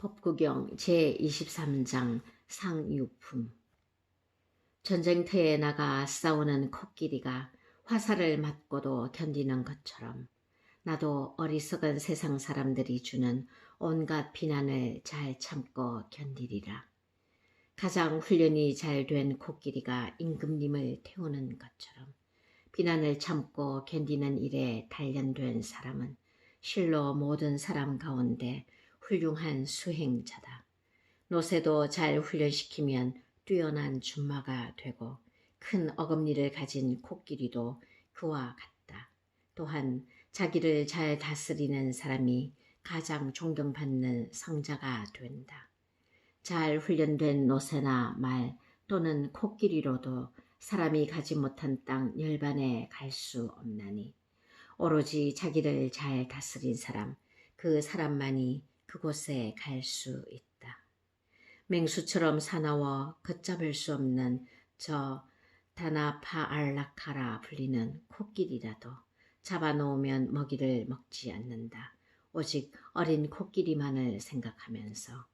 법구경 제23장 상유품 전쟁터에 나가 싸우는 코끼리가 화살을 맞고도 견디는 것처럼 나도 어리석은 세상 사람들이 주는 온갖 비난을 잘 참고 견디리라. 가장 훈련이 잘 된 코끼리가 임금님을 태우는 것처럼 비난을 참고 견디는 일에 단련된 사람은 실로 모든 사람 가운데 훌륭한 수행자다. 노새도 잘 훈련시키면 뛰어난 준마가 되고 큰 어금니를 가진 코끼리도 그와 같다. 또한 자기를 잘 다스리는 사람이 가장 존경받는 성자가 된다. 잘 훈련된 노새나 말 또는 코끼리로도 사람이 가지 못한 땅 열반에 갈 수 없나니 오로지 자기를 잘 다스린 사람 그 사람만이 그곳에 갈 수 있다. 맹수처럼 사나워 걷잡을 수 없는 저 다나파알라카라 불리는 코끼리라도 잡아놓으면 먹이를 먹지 않는다. 오직 어린 코끼리만을 생각하면서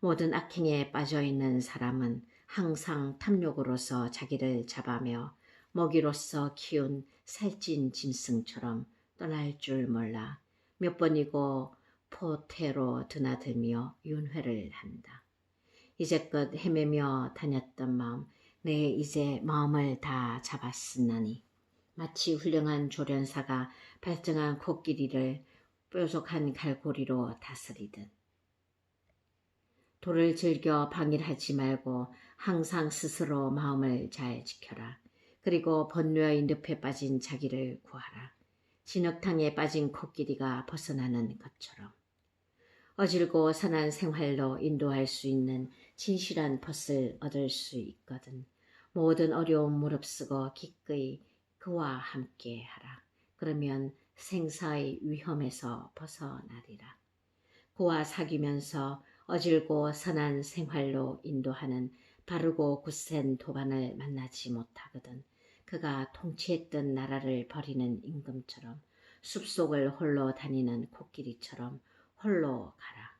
모든 악행에 빠져있는 사람은 항상 탐욕으로서 자기를 잡아며 먹이로서 키운 살찐 짐승처럼 떠날 줄 몰라 몇 번이고 포테로 드나들며 윤회를 한다. 이제껏 헤매며 다녔던 마음, 내 이제 마음을 다 잡았으나니 마치 훌륭한 조련사가 발정한 코끼리를 뾰족한 갈고리로 다스리듯 돌을 즐겨 방일하지 말고 항상 스스로 마음을 잘 지켜라. 그리고 번뇌의 늪에 빠진 자기를 구하라. 진흙탕에 빠진 코끼리가 벗어나는 것처럼. 어질고 선한 생활로 인도할 수 있는 진실한 벗을 얻을 수 있거든. 모든 어려움 무릅쓰고 기꺼이 그와 함께 하라. 그러면 생사의 위험에서 벗어나리라. 그와 사귀면서 어질고 선한 생활로 인도하는 바르고 굳센 도반을 만나지 못하거든. 그가 통치했던 나라를 버리는 임금처럼 숲속을 홀로 다니는 코끼리처럼 홀로 가라.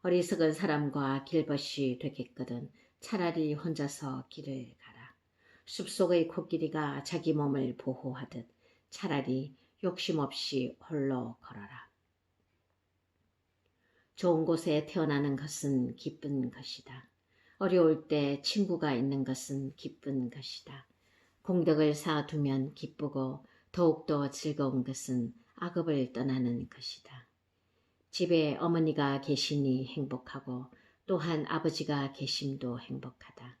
어리석은 사람과 길벗이 되겠거든 차라리 혼자서 길을 가라. 숲속의 코끼리가 자기 몸을 보호하듯 차라리 욕심 없이 홀로 걸어라. 좋은 곳에 태어나는 것은 기쁜 것이다. 어려울 때 친구가 있는 것은 기쁜 것이다. 공덕을 쌓아두면 기쁘고 더욱더 즐거운 것은 악업을 떠나는 것이다. 집에 어머니가 계시니 행복하고 또한 아버지가 계심도 행복하다.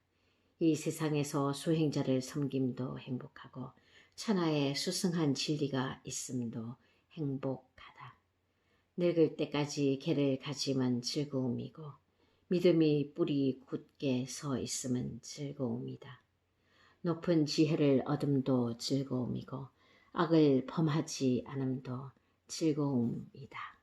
이 세상에서 수행자를 섬김도 행복하고 천하에 수승한 진리가 있음도 행복하다. 늙을 때까지 개를 가지면 즐거움이고 믿음이 뿌리 굳게 서 있으면 즐거움이다. 높은 지혜를 얻음도 즐거움이고 악을 범하지 않음도 즐거움이다.